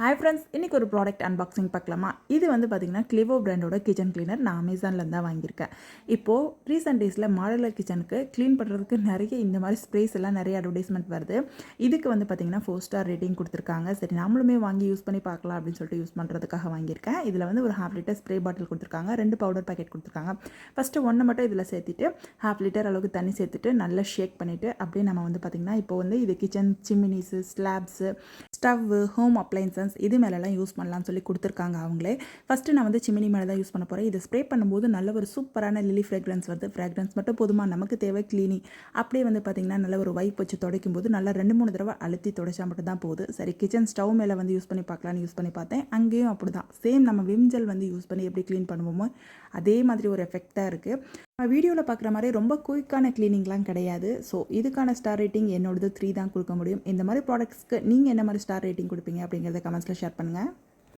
Hi friends இன்றைக்கி ஒரு product unboxing பார்க்கலாமா? இது வந்து பார்த்திங்கன்னா கிளிவோ பிராண்டோட கிச்சன் கிளீனர் நான் அமேசானில் தான் வாங்கியிருக்கேன். இப்போது ரீசெண்ட் டேஸில் மாடலர் கிச்சனுக்கு க்ளீன் பண்ணுறதுக்கு நிறைய இந்த மாதிரி ஸ்ப்ரேஸ் எல்லாம் நிறைய அட்வர்டைஸ்மெண்ட் வருது. இதுக்கு வந்து பார்த்திங்கன்னா ஃபோர் ஸ்டார் ரேட்டிங் கொடுத்துருக்காங்க. சரி நம்மளுமே வாங்கி யூஸ் பண்ணி பார்க்கலாம் அப்படின்னு சொல்லிட்டு யூஸ் பண்ணுறதுக்காக வாங்கியிருக்கேன். இதில் வந்து ஒரு ஹாஃப் லிட்டர் ஸ்ப்ரே பாட்டில் கொடுத்துருக்காங்க. ரெண்டு பவுடர் பாக்கெட் கொடுத்துருக்காங்க. ஃபஸ்ட்டு ஒன்று மட்டும் இதில் சேர்த்துட்டு ஹாஃப் லிட்டர் அளவுக்கு தண்ணி சேர்த்துட்டு நல்லா ஷேக் பண்ணிவிட்டு அப்படியே நம்ம வந்து பார்த்திங்கன்னா இப்போ வந்து இது kitchen chimneys slabs stove home appliances இது மேலெலாம் யூஸ் பண்ணலாம்னு சொல்லி கொடுத்துருக்காங்க அவங்களே. ஃபஸ்ட்டு நான் வந்து சிமினி மேலே தான் யூஸ் பண்ண போகிறேன் இதை ஸ்ப்ரே பண்ணும்போது நல்ல ஒரு சூப்பரான லிலி ஃப்ராக்ரன்ஸ் வருது. ஃப்ராக்ரன்ஸ் மட்டும் போதுமா? நமக்கு தேவை க்ளீனி அப்படியே வந்து பார்த்திங்கன்னா நல்ல ஒரு வைப் வச்சு துடைக்கும் போது நல்லா ரெண்டு மூணு தடவை அழுத்தி துடைச்சா மட்டும் தான் போகுது. சரி கிச்சன் ஸ்டவ் மேலே வந்து யூஸ் பண்ணி பார்க்கலான்னு யூஸ் பண்ணி பார்த்தேன். அங்கேயும் அப்படி தான் சேம் நம்ம விம்ஜல் வந்து யூஸ் பண்ணி எப்படி க்ளீன் பண்ணுவோமோ அதே மாதிரி ஒரு எஃபெக்டாக இருக்குது வீடியோவில் பார்க்குற மாதிரி ரொம்ப குயிக்கான க்ளீனிங்லாம் கிடையாது. ஸோ இதுக்கான ஸ்டார் ரேட்டிங் என்னோடது த்ரீ தான் கொடுக்க முடியும். இந்த மாதிரி ப்ராடக்ட்ஸ்க்கு நீங்கள் என்ன மாதிரி ஸ்டார் ரேட்டிங் கொடுப்பீங்க அப்படிங்கிறத கமெண்ட்ஸில் ஷேர் பண்ணுங்கள்